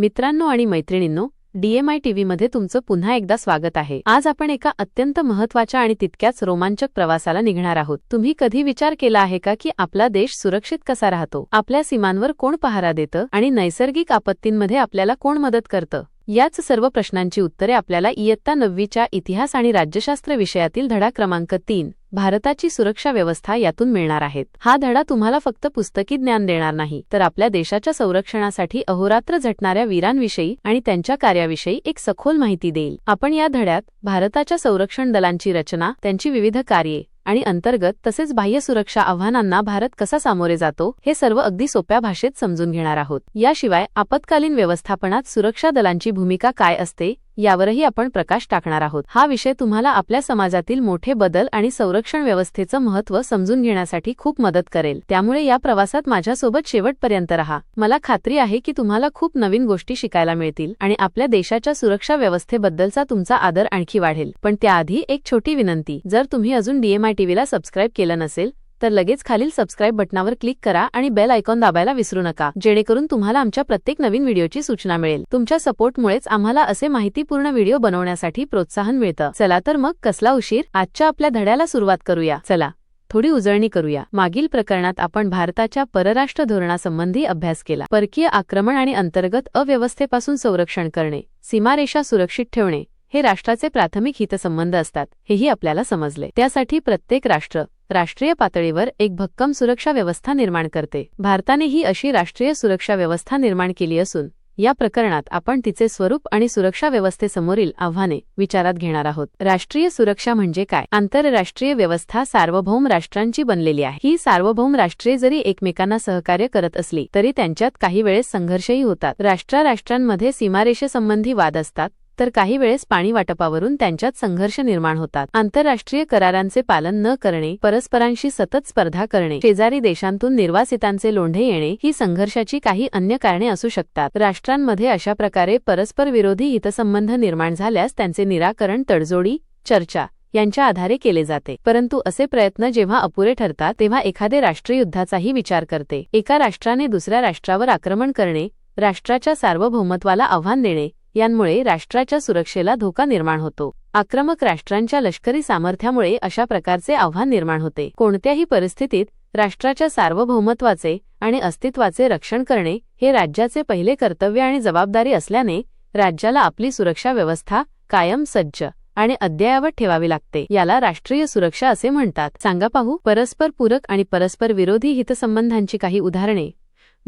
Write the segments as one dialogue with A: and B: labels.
A: मित्रांनो आणि मैत्रिणींनो डीएमआय टीव्ही मध्ये तुमचं पुन्हा एकदा स्वागत आहे. आज आपण एका अत्यंत महत्त्वाच्या आणि तितक्याच रोमांचक प्रवासाला निघणार आहोत. तुम्ही कधी विचार केला आहे का की आपला देश सुरक्षित कसा राहतो? आपल्या सीमांवर कोण पहारा देतं? आणि नैसर्गिक आपत्तींमध्ये आपल्याला कोण मदत करतं? याच सर्व प्रश्नांची उत्तरे आपल्याला इयत्ता नववीच्या इतिहास आणि राज्यशास्त्र विषयातील धडा क्रमांक तीन भारताची सुरक्षा व्यवस्था यातून मिळणार आहेत. हा धडा तुम्हाला फक्त पुस्तकी ज्ञान देणार नाही तर आपल्या देशाच्या संरक्षणासाठी अहोरात्र झटणाऱ्या वीरांविषयी आणि त्यांच्या कार्याविषयी एक सखोल माहिती देईल. आपण या धड्यात भारताच्या संरक्षण दलांची रचना त्यांची विविध कार्ये आणि अंतर्गत तसेच बाह्य सुरक्षा आव्हानांना भारत कसा सामोरे जातो हे सर्व अगदी सोप्या भाषेत समजून घेणार आहोत. याशिवाय आपत्कालीन व्यवस्थापनात सुरक्षा दलांची भूमिका काय असते यावरही आपण प्रकाश टाकणार आहोत. हा विषय तुम्हाला आपल्या समाजातील मोठे बदल आणि संरक्षण व्यवस्थेचं महत्त्व समजून घेण्यासाठी खूप मदत करेल. त्यामुळे या प्रवासात माझ्यासोबत शेवटपर्यंत राहा. मला खात्री आहे की तुम्हाला खूप नवीन गोष्टी शिकायला मिळतील आणि आपल्या देशाच्या सुरक्षा व्यवस्थेबद्दलचा तुमचा आदर आणखी वाढेल. पण त्याआधी एक छोटी विनंती. जर तुम्ही अजून डीएमआय टीव्हीला सबस्क्राईब केलं नसेल तर लगेच खालील सबस्क्राईब बटनावर क्लिक करा आणि बेल आयकॉन दाबायला विसरू नका जेणेकरून तुम्हाला आमच्या प्रत्येक नवीन व्हिडिओची सूचना मिळेल. तुमच्या सपोर्टमुळेच आम्हाला असे माहितीपूर्ण व्हिडिओ बनवण्यासाठी प्रोत्साहन मिळतं. चला तर मग कसला उशीर? आजच्या आपल्या धड्याला सुरुवात करूया. चला थोडी उजळणी करूया. मागील प्रकरणात आपण भारताच्या परराष्ट्र धोरणासंबंधी अभ्यास केला. परकीय आक्रमण आणि अंतर्गत अव्यवस्थेपासून संरक्षण करणे सीमारेषा सुरक्षित ठेवणे हे राष्ट्राचे प्राथमिक हितसंबंध असतात हेही आपल्याला समजले. त्यासाठी प्रत्येक राष्ट्र राष्ट्रीय पातळीवर एक भक्कम सुरक्षा व्यवस्था निर्माण करते. भारताने ही अशी राष्ट्रीय सुरक्षा व्यवस्था निर्माण केली असून या प्रकरणात आपण तिचे स्वरूप आणि सुरक्षा व्यवस्थेसमोरील आव्हाने विचारात घेणार आहोत. राष्ट्रीय सुरक्षा म्हणजे काय? आंतरराष्ट्रीय व्यवस्था सार्वभौम राष्ट्रांची बनलेली आहे. ही सार्वभौम राष्ट्रे जरी एकमेकांना सहकार्य करत असली तरी त्यांच्यात काही वेळेस संघर्षही होतात. राष्ट्राराष्ट्रांमध्ये सीमारेषेसंबंधी वाद असतात तर काही वेळेस पाणी वाटपावरून त्यांच्यात संघर्ष निर्माण होतात. आंतरराष्ट्रीय करारांचे पालन न करणे परस्परांशी सतत स्पर्धा करणे शेजारी देशांतून निर्वासितांचे लोंढे येणे ही संघर्षाची काही अन्य कारणे असू शकतात. राष्ट्रांमध्ये अशा प्रकारे परस्पर विरोधी हितसंबंध निर्माण झाल्यास त्यांचे निराकरण तडजोडी चर्चा यांच्या आधारे केले जाते. परंतु असे प्रयत्न जेव्हा अपुरे ठरतात तेव्हा एखादे राष्ट्रयुद्धाचाही विचार करते. एका राष्ट्राने दुसऱ्या राष्ट्रावर आक्रमण करणे राष्ट्राच्या सार्वभौमत्वाला आव्हान देणे यांमुळे राष्ट्राच्या सुरक्षेला धोका निर्माण होतो. आक्रमक राष्ट्रांच्या लष्करी सामर्थ्यामुळे अशा प्रकारचे आव्हान निर्माण होते. कोणत्याही परिस्थितीत राष्ट्राच्या सार्वभौमत्वाचे आणि अस्तित्वाचे रक्षण करणे हे राज्याचे पहिले कर्तव्य आणि जबाबदारी असल्याने राज्याला आपली सुरक्षा व्यवस्था कायम सज्ज आणि अद्ययावत ठेवावी लागते. याला राष्ट्रीय सुरक्षा असे म्हणतात. सांगा पाहू परस्पर पूरक आणि परस्पर विरोधी हितसंबंधांची काही उदाहरणे.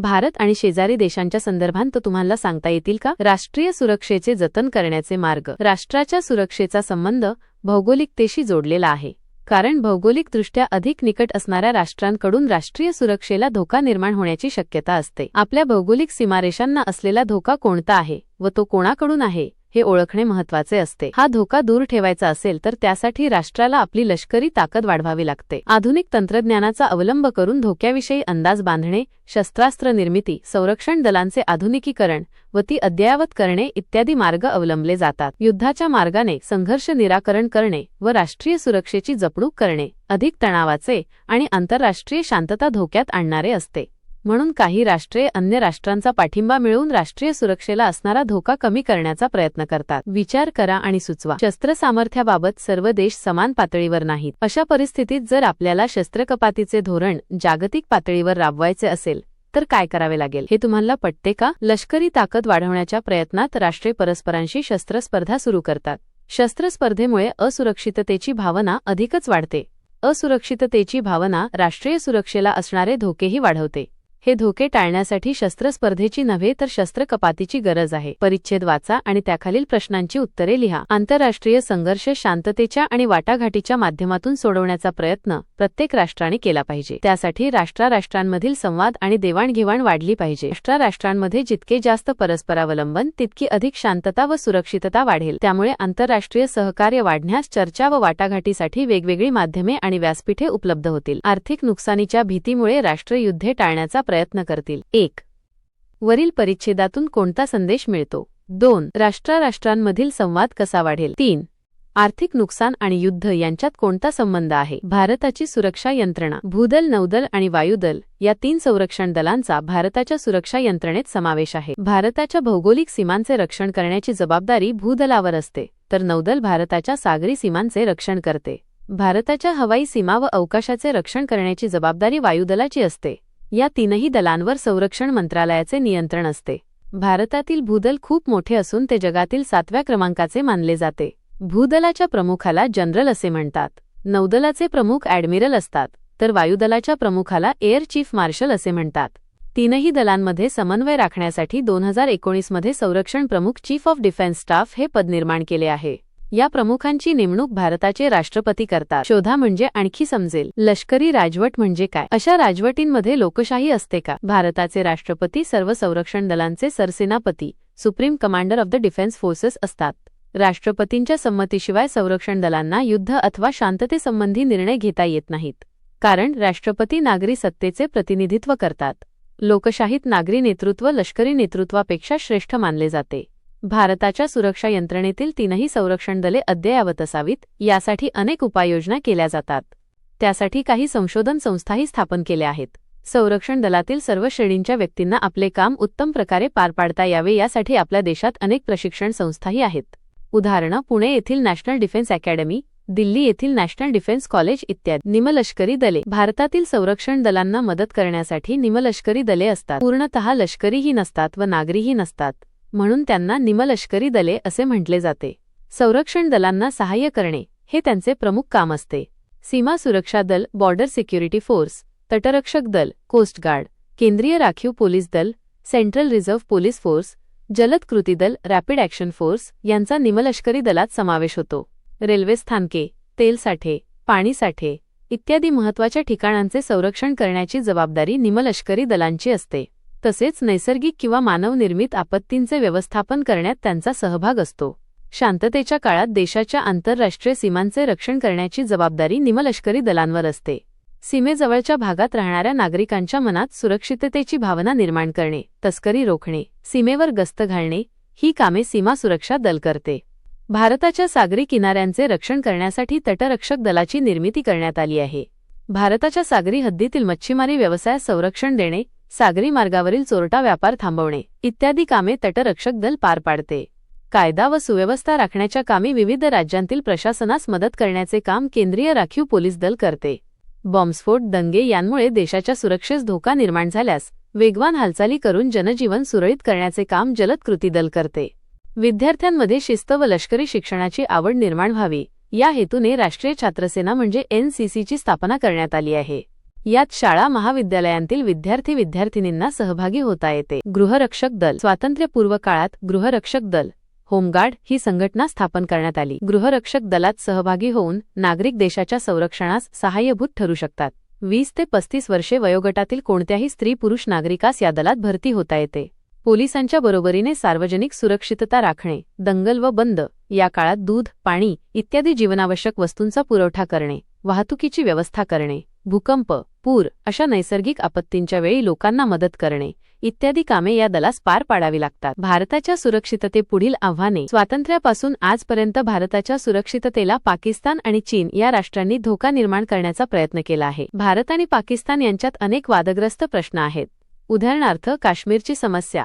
A: भारत आणि शेजारी देशांच्या संदर्भात तुम्हाला सांगता येतील का? राष्ट्रीय सुरक्षेचे जतन करण्याचे मार्ग. राष्ट्राच्या सुरक्षेचा संबंध भौगोलिकतेशी जोडलेला आहे. कारण भौगोलिकदृष्ट्या अधिक निकट असणाऱ्या राष्ट्रांकडून राष्ट्रीय सुरक्षेला धोका निर्माण होण्याची शक्यता असते. आपल्या भौगोलिक सीमारेषांना असलेला धोका कोणता आहे व तो कोणाकडून आहे? हे ओळखणे महत्त्वाचे असते. हा धोका दूर ठेवायचा असेल तर त्यासाठी राष्ट्राला आपली लष्करी ताकद वाढवावी लागते. आधुनिक तंत्रज्ञानाचा अवलंब करून धोक्याविषयी अंदाज बांधणे शस्त्रास्त्र निर्मिती संरक्षण दलांचे आधुनिकीकरण व ती अद्ययावत करणे इत्यादी मार्ग अवलंबले जातात. युद्धाच्या मार्गाने संघर्ष निराकरण करणे व राष्ट्रीय सुरक्षेची जपणूक करणे अधिक तणावाचे आणि आंतरराष्ट्रीय शांतता धोक्यात आणणारे असते. म्हणून काही राष्ट्रे अन्य राष्ट्रांचा पाठिंबा मिळवून राष्ट्रीय सुरक्षेला असणारा धोका कमी करण्याचा प्रयत्न करतात. विचार करा आणि सुचवा. शस्त्र सामर्थ्याबाबत सर्व देश समान पातळीवर नाहीत. अशा परिस्थितीत जर आपल्याला शस्त्रकपातीचे धोरण जागतिक पातळीवर राबवायचे असेल तर काय करावे लागेल? हे तुम्हाला पटते का? लष्करी ताकद वाढवण्याच्या प्रयत्नात राष्ट्रे परस्परांशी शस्त्रस्पर्धा सुरू करतात. शस्त्रस्पर्धेमुळे असुरक्षिततेची भावना अधिकच वाढते. असुरक्षिततेची भावना राष्ट्रीय सुरक्षेला असणारे धोकेही वाढवते. हे धोके टाळण्यासाठी शस्त्रस्पर्धेची नव्हे तर शस्त्रकपातीची गरज आहे. परिच्छेद वाचा आणि त्याखालील प्रश्नांची उत्तरे लिहा. आंतरराष्ट्रीय संघर्ष शांततेच्या आणि वाटाघाटीच्या माध्यमातून सोडवण्याचा प्रयत्न प्रत्येक राष्ट्राने केला पाहिजे. त्यासाठी राष्ट्राराष्ट्रांमधील संवाद आणि देवाणघेवाण वाढली पाहिजे. राष्ट्राराष्ट्रांमध्ये जितके जास्त परस्परावलंबन तितकी अधिक शांतता व सुरक्षितता वाढेल. त्यामुळे आंतरराष्ट्रीय सहकार्य वाढण्यास चर्चा व वाटाघाटीसाठी वेगवेगळी माध्यमे आणि व्यासपीठे उपलब्ध होतील. आर्थिक नुकसानीच्या भीतीमुळे राष्ट्रयुद्धे टाळण्याचा प्रयत्न करतील. एक. वरील परिच्छेदातून कोणता संदेश मिळतो? दोन. राष्ट्राराष्ट्रांमधील संवाद कसा वाढेल? तीन. आर्थिक नुकसान आणि युद्ध यांच्यात कोणता संबंध आहे? भारताची सुरक्षा यंत्रणा भूदल नौदल आणि वायुदल या तीन संरक्षण दलांचा भारताच्या सुरक्षा यंत्रणेत समावेश आहे. भारताच्या भौगोलिक सीमांचे रक्षण करण्याची जबाबदारी भूदलावर असते तर नौदल भारताच्या सागरी सीमांचे रक्षण करते. भारताच्या हवाई सीमा व अवकाशाचे रक्षण करण्याची जबाबदारी वायुदलाची असते. या तीनही दलांवर संरक्षण मंत्रालयाचे नियंत्रण असते. भारतातील भूदल खूप मोठे असून ते जगातील सातव्या क्रमांकाचे मानले जाते. भूदलाच्या प्रमुखाला जनरल असे म्हणतात. नौदलाचे प्रमुख ॲडमिरल असतात तर वायुदलाच्या प्रमुखाला एअर चीफ मार्शल असे म्हणतात. तीनही दलांमध्ये समन्वय राखण्यासाठी दोन हजार एकोणीसमध्ये संरक्षण प्रमुख चीफ ऑफ डिफेन्स स्टाफ हे पद निर्माण केले आहे. या प्रमुखांची नेमणूक भारताचे राष्ट्रपती करतात. शोधा म्हणजे आणखी समजेल. लष्करी राजवट म्हणजे काय? अशा राजवटींमध्ये लोकशाही असते का? भारताचे राष्ट्रपती सर्व संरक्षण दलांचे सरसेनापती supreme commander of the defence forces असतात. राष्ट्रपतींच्या संमतीशिवाय संरक्षण दलांना युद्ध अथवा शांततेसंबंधी निर्णय घेता येत नाहीत. कारण राष्ट्रपती नागरी सत्तेचे प्रतिनिधित्व करतात. लोकशाहीत नागरी नेतृत्व लष्करी नेतृत्वापेक्षा श्रेष्ठ मानले जाते. भारताच्या सुरक्षा यंत्रणेतील तीनही संरक्षण दले अद्ययावत असावीत यासाठी अनेक उपाययोजना केल्या जातात. त्यासाठी काही संशोधन संस्थाही स्थापन केल्या आहेत. संरक्षण दलातील सर्व श्रेणींच्या व्यक्तींना आपले काम उत्तम प्रकारे पार पाडता यावे यासाठी आपल्या देशात अनेक प्रशिक्षण संस्थाही आहेत. उदाहरणं पुणे येथील नॅशनल डिफेन्स अकॅडमी दिल्ली येथील नॅशनल डिफेन्स कॉलेज इत्यादी. निमलष्करी दले भारतातील संरक्षण दलांना मदत करण्यासाठी निमलष्करी दले असतात. पूर्णतः लष्करीही नसतात व नागरीही नसतात. म्हणून त्यांना निमलष्करी दले असे म्हटले जाते. संरक्षण दलांना सहाय्य करणे हे त्यांचे प्रमुख काम असते. सीमा सुरक्षा दल बॉर्डर सिक्युरिटी फोर्स तटरक्षक दल कोस्ट गार्ड केंद्रीय राखीव पोलीस दल सेंट्रल रिझर्व्ह पोलीस फोर्स जलद कृती दल रॅपिड ॲक्शन फोर्स यांचा निमलष्करी दलात समावेश होतो. रेल्वे स्थानके तेलसाठे पाणीसाठे इत्यादी महत्त्वाच्या ठिकाणांचे संरक्षण करण्याची जबाबदारी निमलष्करी दलांची असते. तसेच नैसर्गिक किंवा मानवनिर्मित आपत्तींचे व्यवस्थापन करण्यात त्यांचा सहभाग असतो. शांततेच्या काळात देशाच्या आंतरराष्ट्रीय सीमांचे रक्षण करण्याची जबाबदारी निमलष्करी दलांवर असते. सीमेजवळच्या भागात राहणाऱ्या नागरिकांच्या मनात सुरक्षिततेची भावना निर्माण करणे तस्करी रोखणे सीमेवर गस्त घालणे ही कामे सीमा सुरक्षा दल करते. भारताच्या सागरी किनाऱ्यांचे रक्षण करण्यासाठी तटरक्षक दलाची निर्मिती करण्यात आली आहे. भारताच्या सागरी हद्दीतील मच्छीमारी व्यवसायास संरक्षण देणे सागरी मार्गावरील चोरटा व्यापार थांबवणे. इत्यादी कामे तटरक्षक दल पार पाडते. कायदा व सुव्यवस्था राखण्याच्या कामी विविध राज्यांतील प्रशासनास मदत करण्याचे काम केंद्रीय राखीव पोलीस दल करते. बॉम्बस्फोट दंगे यांमुळे देशाच्या सुरक्षेस धोका निर्माण झाल्यास वेगवान हालचाली करून जनजीवन सुरळीत करण्याचे काम जलद कृती दल करते. विद्यार्थ्यांमध्ये शिस्त व लष्करी शिक्षणाची आवड निर्माण व्हावी. या हेतूने राष्ट्रीय छात्रसेना म्हणजे एनसीसीची स्थापना करण्यात आली आहे. यात शाळा महाविद्यालयांतील विद्यार्थी विद्यार्थिनींना सहभागी होता येते. गृहरक्षक दल. स्वातंत्र्यपूर्व काळात गृहरक्षक दल. होमगार्ड ही संघटना स्थापन करण्यात आली. गृहरक्षक दलात सहभागी होऊन नागरिक देशाच्या संरक्षणास सहाय्यभूत ठरू शकतात. वीस ते पस्तीस वर्षे वयोगटातील कोणत्याही स्त्री पुरुष नागरिकास या दलात भरती होता येते. पोलिसांच्या बरोबरीने सार्वजनिक सुरक्षितता राखणे दंगल व बंद या काळात दूध पाणी इत्यादी जीवनावश्यक वस्तूंचा पुरवठा करणे वाहतुकीची व्यवस्था करणे. भूकंप पूर अशा नैसर्गिक आपत्तींच्या वेळी लोकांना मदत करणे इत्यादी कामे या दलास पार पाडावी लागतात. भारताच्या सुरक्षिततेपुढील आव्हाने स्वातंत्र्यापासून आजपर्यंत भारताच्या सुरक्षिततेला पाकिस्तान आणि चीन या राष्ट्रांनी धोका निर्माण करण्याचा प्रयत्न केला आहे. भारत आणि पाकिस्तान यांच्यात अनेक वादग्रस्त प्रश्न आहेत. उदाहरणार्थ काश्मीरची समस्या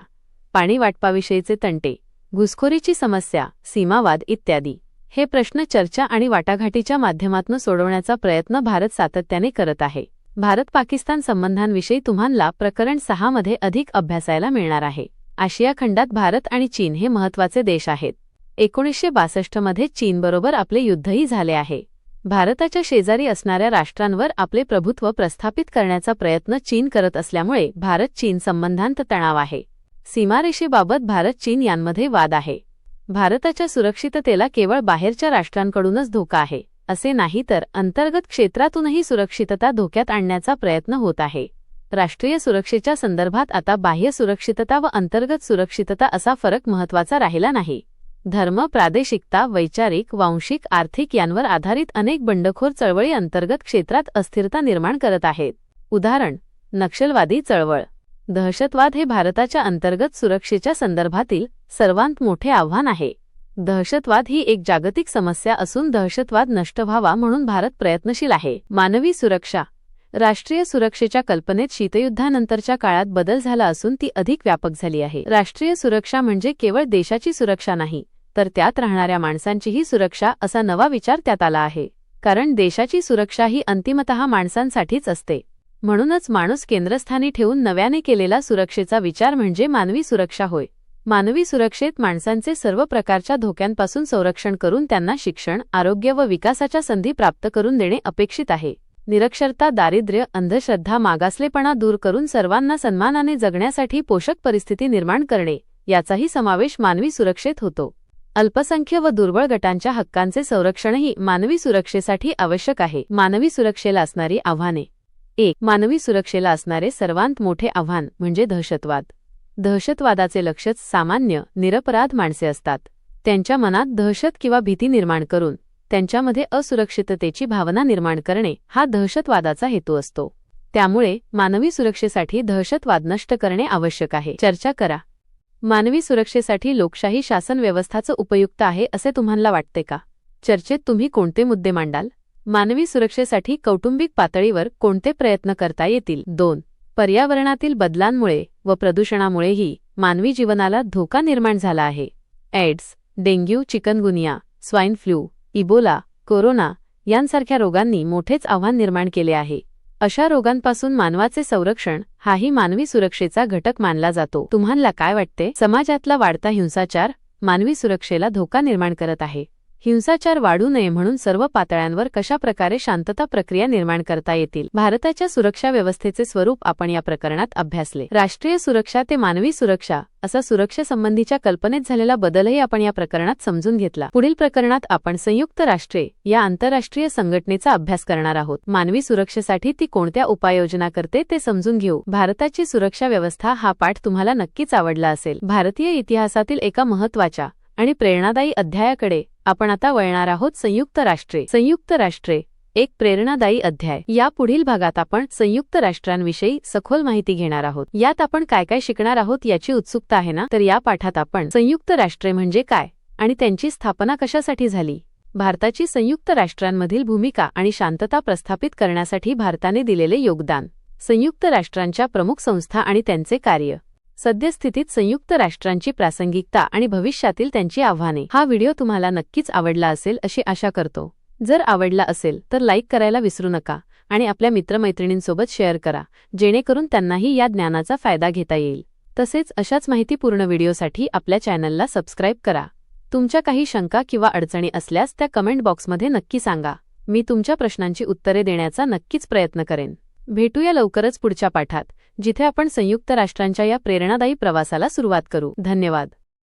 A: पाणी वाटपाविषयीचे तंटे घुसखोरीची समस्या सीमावाद इत्यादी. हे प्रश्न चर्चा आणि वाटाघाटीच्या माध्यमातून सोडवण्याचा प्रयत्न भारत सातत्याने करत आहे. भारत पाकिस्तान संबंधांविषयी तुम्हाला प्रकरण सहा मध्ये अधिक अभ्यासायला मिळणार आहे. आशिया खंडात भारत आणि चीन हे महत्त्वाचे देश आहेत. एकोणीसशे बासष्टमध्ये चीनबरोबर आपले युद्धही झाले आहे. भारताच्या शेजारी असणाऱ्या राष्ट्रांवर आपले प्रभुत्व प्रस्थापित करण्याचा प्रयत्न चीन करत असल्यामुळे भारत चीन संबंधांत तणाव आहे. सीमारेषेबाबत भारत चीन यांमध्ये वाद आहे. भारताच्या सुरक्षिततेला केवळ बाहेरच्या राष्ट्रांकडूनच धोका आहे असे नाही तर अंतर्गत क्षेत्रातूनही सुरक्षितता धोक्यात आणण्याचा प्रयत्न होत आहे. राष्ट्रीय सुरक्षेच्या संदर्भात आता बाह्य सुरक्षितता व अंतर्गत सुरक्षितता असा फरक महत्त्वाचा राहिला नाही. धर्म प्रादेशिकता वैचारिक वांशिक आर्थिक यांवर आधारित अनेक बंडखोर चळवळी अंतर्गत क्षेत्रात अस्थिरता निर्माण करत आहेत. उदाहरण नक्षलवादी चळवळ दहशतवाद हे भारताच्या अंतर्गत सुरक्षेच्या संदर्भातील सर्वांत मोठे आव्हान आहे. दहशतवाद ही एक जागतिक समस्या असून दहशतवाद नष्ट व्हावा म्हणून भारत प्रयत्नशील आहे. मानवी सुरक्षा. राष्ट्रीय सुरक्षेच्या कल्पनेत शीतयुद्धानंतरच्या काळात बदल झाला असून ती अधिक व्यापक झाली आहे. राष्ट्रीय सुरक्षा म्हणजे केवळ देशाची सुरक्षा नाही तर त्यात राहणाऱ्या माणसांचीही सुरक्षा असा नवा विचार त्यात आला आहे. कारण देशाची सुरक्षा ही अंतिमतः माणसांसाठीच असते. म्हणूनच माणूस केंद्रस्थानी ठेवून नव्याने केलेला सुरक्षेचा विचार म्हणजे मानवी सुरक्षा होय. मानवी सुरक्षेत माणसांचे सर्व प्रकारच्या धोक्यांपासून संरक्षण करून त्यांना शिक्षण आरोग्य व विकासाच्या संधी प्राप्त करून देणे अपेक्षित आहे. निरक्षरता दारिद्र्य अंधश्रद्धा मागासलेपणा दूर करून सर्वांना सन्मानाने जगण्यासाठी पोषक परिस्थिती निर्माण करणे याचाही समावेश मानवी सुरक्षेत होतो. अल्पसंख्य व दुर्बळ गटांच्या हक्कांचे संरक्षणही मानवी सुरक्षेसाठी आवश्यक आहे. मानवी सुरक्षेला असणारी आव्हाने. एक मानवी सुरक्षेला असणारे सर्वांत मोठे आव्हान म्हणजे दहशतवाद. दहशतवादाचे लक्षच सामान्य निरपराध माणसे असतात. त्यांच्या मनात दहशत किंवा भीती निर्माण करून त्यांच्यामध्ये असुरक्षिततेची भावना निर्माण करणे हा दहशतवादाचा हेतू असतो. त्यामुळे मानवी सुरक्षेसाठी दहशतवाद नष्ट करणे आवश्यक आहे. चर्चा करा. मानवी सुरक्षेसाठी लोकशाही शासन व्यवस्थाचं उपयुक्त आहे असे तुम्हाला वाटते का? चर्चेत तुम्ही कोणते मुद्दे मांडाल? मानवी सुरक्षेसाठी कौटुंबिक पातळीवर कोणते प्रयत्न करता येतील? दोन पर्यावरणातील बदलांमुळे व प्रदूषणामुळेही मानवी जीवनाला धोका निर्माण झाला आहे. AIDS dengue chikungunya swine flu Ebola corona यांसारख्या रोगांनी मोठेच आव्हान निर्माण केले आहे. अशा रोगांपासून मानवाचे संरक्षण हाही मानवी सुरक्षेचा घटक मानला जातो. तुम्हाला काय वाटते? समाजातला वाढता हिंसाचार मानवी सुरक्षेला धोका निर्माण करत आहे. हिंसाचार वाढू नये म्हणून सर्व पातळ्यांवर कशा प्रकारे शांतता प्रक्रिया निर्माण करता येतील? भारताच्या सुरक्षा व्यवस्थेचे स्वरूप आपण या प्रकरणात अभ्यासले. राष्ट्रीय सुरक्षा ते मानवी सुरक्षा असा सुरक्षेसंबंधीच्या कल्पनेत झालेला बदलही आपण या प्रकरणात समजून घेतला. पुढील प्रकरणात आपण संयुक्त राष्ट्रे या आंतरराष्ट्रीय संघटनेचा अभ्यास करणार आहोत. मानवी सुरक्षेसाठी ती कोणत्या उपाययोजना करते ते समजून घेऊ. भारताची सुरक्षा व्यवस्था हा पाठ तुम्हाला नक्कीच आवडला असेल. भारतीय इतिहासातील एका महत्त्वाच्या आणि प्रेरणादायी अध्यायाकडे आपण आता वळणार आहोत संयुक्त राष्ट्रे. संयुक्त राष्ट्रे एक प्रेरणादायी अध्याय. या पुढील भागात आपण संयुक्त राष्ट्रांविषयी सखोल माहिती घेणार आहोत. यात आपण काय काय शिकणार आहोत याची उत्सुकता आहे ना? तर या पाठात आपण संयुक्त राष्ट्रे म्हणजे काय आणि त्यांची स्थापना कशासाठी झाली? भारताची संयुक्त राष्ट्रांमधील भूमिका आणि शांतता प्रस्थापित करण्यासाठी भारताने दिलेले योगदान. संयुक्त राष्ट्रांच्या प्रमुख संस्था आणि त्यांचे कार्य. सद्यस्थितीत संयुक्त राष्ट्रांची प्रासंगिकता आणि भविष्यातील त्यांची आव्हाने. हा व्हिडिओ तुम्हाला नक्कीच आवडला असेल अशी आशा करतो. जर आवडला असेल तर लाईक करायला विसरू नका आणि आपल्या मित्रमैत्रिणींसोबत शेअर करा जेणेकरून त्यांनाही या ज्ञानाचा फायदा घेता येईल. तसेच अशाच माहितीपूर्ण व्हिडिओसाठी आपल्या चॅनलला सबस्क्राईब करा. तुमच्या काही शंका किंवा अडचणी असल्यास त्या कमेंट बॉक्समध्ये नक्की सांगा. मी तुमच्या प्रश्नांची उत्तरे देण्याचा नक्कीच प्रयत्न करेन. भेटूया लवकरच पुढच्या पाठात. जिथे आपण संयुक्त राष्ट्रांच्या या प्रेरणादायी प्रवासाला सुरुवात करू. धन्यवाद.